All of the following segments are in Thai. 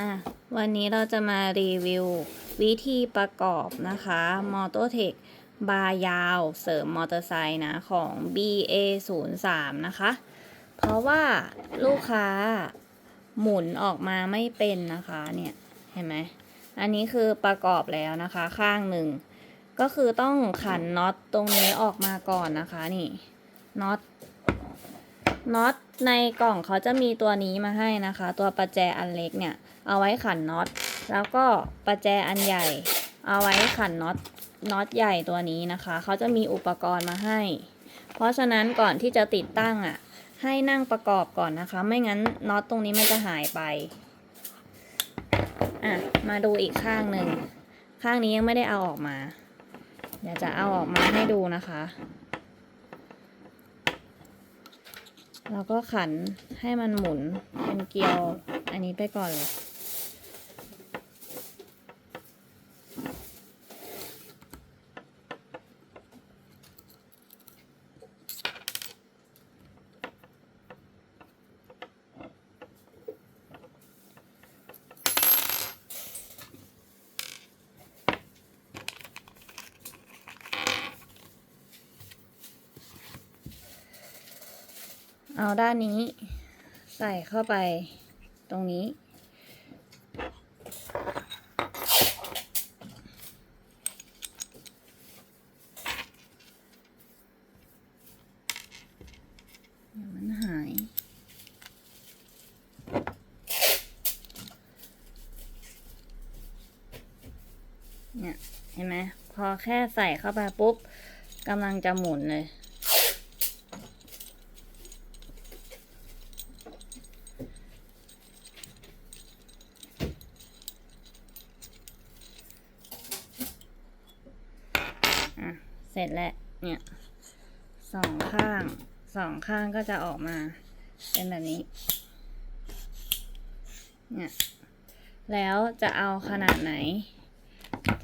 อะวันนี้เราจะมารีวิว วิธีประกอบนะคะ m o t o t e c h บาร์ยาวเสริมมอเตอร์ไซค์นะของ BA03 นะคะ เพราะว่าลูกค้าหมุนออกมาไม่เป็นนะคะเนี่ยเห็นไหมอันนี้คือประกอบแล้วนะคะข้างหนึ่ง ก็คือต้องขันน็อตตรงนี้ออกมาก่อนนะคะนี่น็อต น็อตในกล่องเขาจะมีตัวนี้มาให้นะคะ ตัวประแจอันเล็กเนี่ย เอาไว้ขันน็อต แล้วก็ประแจอันใหญ่ เอาไว้ขันน็อตน็อตใหญ่ตัวนี้นะคะ เขาจะมีอุปกรณ์มาให้ เพราะฉะนั้นก่อนที่จะติดตั้งอะ ให้นั่งประกอบก่อนนะคะ ไม่งั้นน็อตตรงนี้มันจะหายไปอะมาดูอีกข้างหนึ่ง ข้างนี้ยังไม่ได้เอาออกมา เดี๋ยวจะเอาออกมาให้ดูนะคะ แล้วก็ขันให้มันหมุนเป็นเกลียวอันนี้ไปก่อนเลย เอาด้านนี้ ใส่เข้าไปตรงนี้ เดี๋ยวมันหาย เนี่ย เห็นไหม พอแค่ใส่เข้าไปปุ๊บกำลังจะหมุนเลย อะ เสร็จแล้วเนี่ยสองข้างสองข้างก็จะออกมา เป็นแบบนี้ เนี่ย แล้วจะเอาขนาดไหน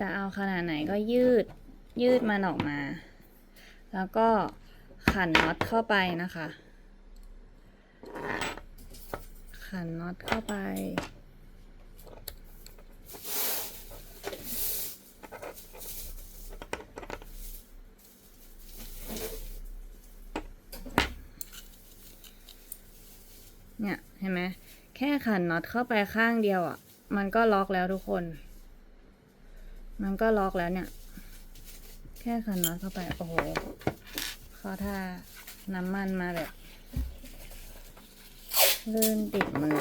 จะเอาขนาดไหนก็ยืดยืดมันออกมา แล้วก็ขันน็อตเข้าไปนะคะ ขันน็อตเข้าไป เห็นไหมแค่ขันน็อตเข้าไปข้างเดียวอะ มันก็ล็อกแล้วทุกคน มันก็ล็อกแล้วเนี่ย แค่ขันน็อตเข้าไป โอ้โหเขาท่าน้ำมันมาแบบลื่นติดมือ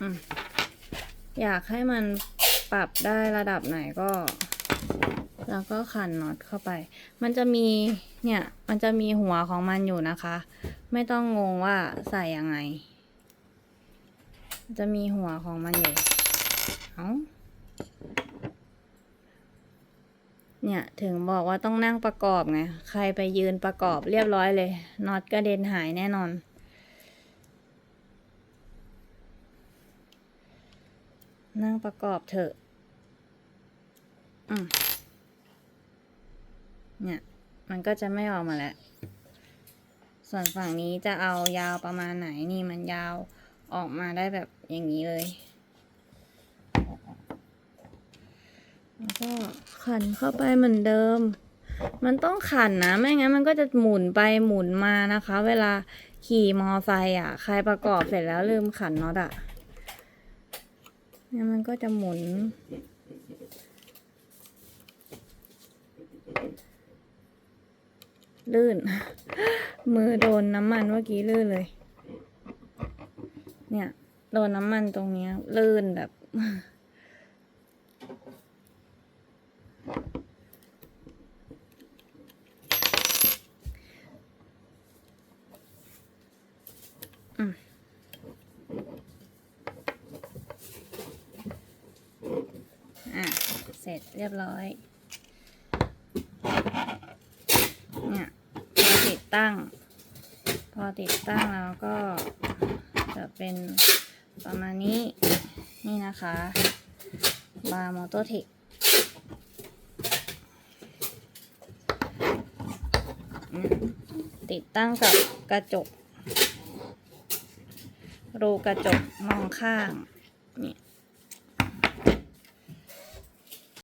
ออยากให้มันปรับได้ระดับไหนก็ แล้วก็ขันน็อตเข้าไป มันจะมีเนี่ยมันจะมีหัวของมันอยู่นะคะ ไม่ต้องงงว่าใส่ยังไง จะมีหัวของมันอยู่เอาเนี่ยถึงบอกว่าต้องนั่งประกอบไงใครไปยืนประกอบเรียบร้อยเลยน็อตกระเด็นหายแน่นอน นั่งประกอบเถอะ อืม เนี่ย มันก็จะไม่ออกมาแล้ว ส่วนฝั่งนี้จะเอายาวประมาณไหนนี่มันยาวออกมาได้แบบอย่างนี้เลย แล้วก็ขันเข้าไปเหมือนเดิม มันต้องขันนะ ไม่งั้นมันก็จะหมุนไปหมุนมานะคะ เวลาขี่มอไซค์อะ ใครประกอบเสร็จแล้วลืมขันน็อตอะเนี่ยมันก็จะหมุน ลื่น มือโดนน้ำมันเมื่อกี้ลื่นเลย เนี่ย โดนน้ำมันตรงเนี้ยลื่นแบบ อืมอะ เสร็จเรียบร้อย ตั้ง พอติดตั้งแล้วก็จะเป็นประมาณนี้นี่นะคะบาร์มอเตอร์เทคติดตั้งกับกระจกรูกระจกมองข้างนี่